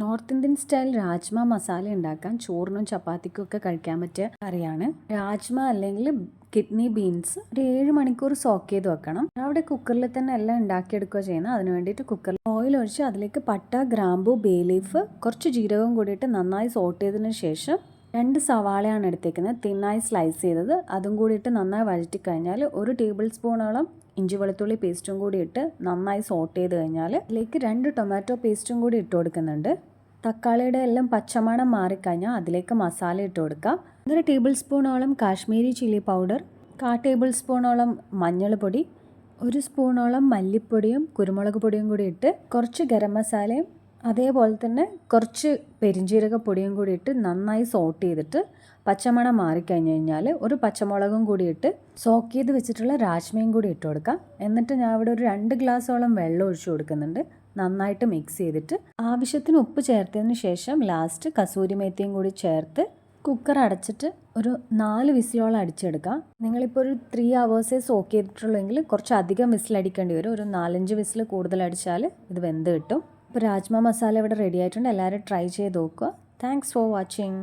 North Indian style rajma masala ഉണ്ടാക്കാൻ ചോറിനും ചപ്പാത്തിക്കും ഒക്കെ കഴിക്കാൻ പറ്റിയ കറിയാണ്. രാജ്മ അല്ലെങ്കിൽ കിഡ്നി ബീൻസ് ഒരു ഏഴ് മണിക്കൂർ സോക്ക് ചെയ്ത് വെക്കണം. അവിടെ കുക്കറിൽ തന്നെ എല്ലാം ഉണ്ടാക്കിയെടുക്കുക ചെയ്യുന്നത്. അതിന് വേണ്ടിയിട്ട് കുക്കറിൽ ഓയിൽ ഒഴിച്ച് അതിലേക്ക് പട്ട ഗ്രാമ്പു ബേ ലീഫ് കുറച്ച് ജീരകവും കൂടിയിട്ട് നന്നായി സോട്ട് ചെയ്തതിന് ശേഷം രണ്ട് സവാളയാണ് എടുത്തേക്കുന്നത്. തിന്നായി സ്ലൈസ് ചെയ്തത്. അതും കൂടിയിട്ട് നന്നായി വഴറ്റി കഴിഞ്ഞാൽ ഒരു ടേബിൾ സ്പൂണോളം ഇഞ്ചി വെളുത്തുള്ളി പേസ്റ്റും കൂടി ഇട്ട് നന്നായി സോട്ട് ചെയ്ത് കഴിഞ്ഞാൽ അതിലേക്ക് രണ്ട് ടൊമാറ്റോ പേസ്റ്റും കൂടി ഇട്ട് കൊടുക്കുന്നുണ്ട്. തക്കാളിയുടെ എല്ലാം പച്ചമണം മാറിക്കഴിഞ്ഞാൽ അതിലേക്ക് മസാല ഇട്ട് കൊടുക്കാം. ഒന്നര ടേബിൾ സ്പൂണോളം കാശ്മീരി ചില്ലി പൗഡർ കാ ടേബിൾ സ്പൂണോളം മഞ്ഞൾപ്പൊടി ഒരു സ്പൂണോളം മല്ലിപ്പൊടിയും കുരുമുളക് പൊടിയും കൂടി ഇട്ട് കുറച്ച് ഗരം മസാലയും അതേപോലെ തന്നെ കുറച്ച് പെരിഞ്ജീരക പൊടിയും കൂടി ഇട്ട് നന്നായി സോട്ട് ചെയ്തിട്ട് പച്ചമണം മാറിക്കഴിഞ്ഞ് കഴിഞ്ഞാൽ ഒരു പച്ചമുളകും കൂടി ഇട്ട് സോക്ക് ചെയ്ത് വെച്ചിട്ടുള്ള രാജ്മയും കൂടി ഇട്ട് കൊടുക്കാം. എന്നിട്ട് ഞാൻ ഇവിടെ ഒരു രണ്ട് ഗ്ലാസ്സോളം വെള്ളം ഒഴിച്ചു കൊടുക്കുന്നുണ്ട്. നന്നായിട്ട് മിക്സ് ചെയ്തിട്ട് ആവശ്യത്തിന് ഉപ്പ് ചേർത്തതിന് ശേഷം ലാസ്റ്റ് കസൂരി മേത്തിയും കൂടി ചേർത്ത് കുക്കർ അടച്ചിട്ട് ഒരു നാല് വിസിലോളം അടിച്ചെടുക്കാം. നിങ്ങളിപ്പോൾ ഒരു ത്രീ അവേഴ്സേ സോക്ക് ചെയ്തിട്ടുള്ളെങ്കിൽ കുറച്ച് അധികം വിസിൽ അടിക്കേണ്ടി വരും. ഒരു നാലഞ്ച് വിസിൽ കൂടുതൽ അടിച്ചാൽ ഇത് വെന്ത് കിട്ടും. ഇപ്പോൾ രാജ്മ മസാല ഇവിടെ റെഡി ആയിട്ടുണ്ട്. എല്ലാവരും ട്രൈ ചെയ്ത് നോക്കുക. Thanks for watching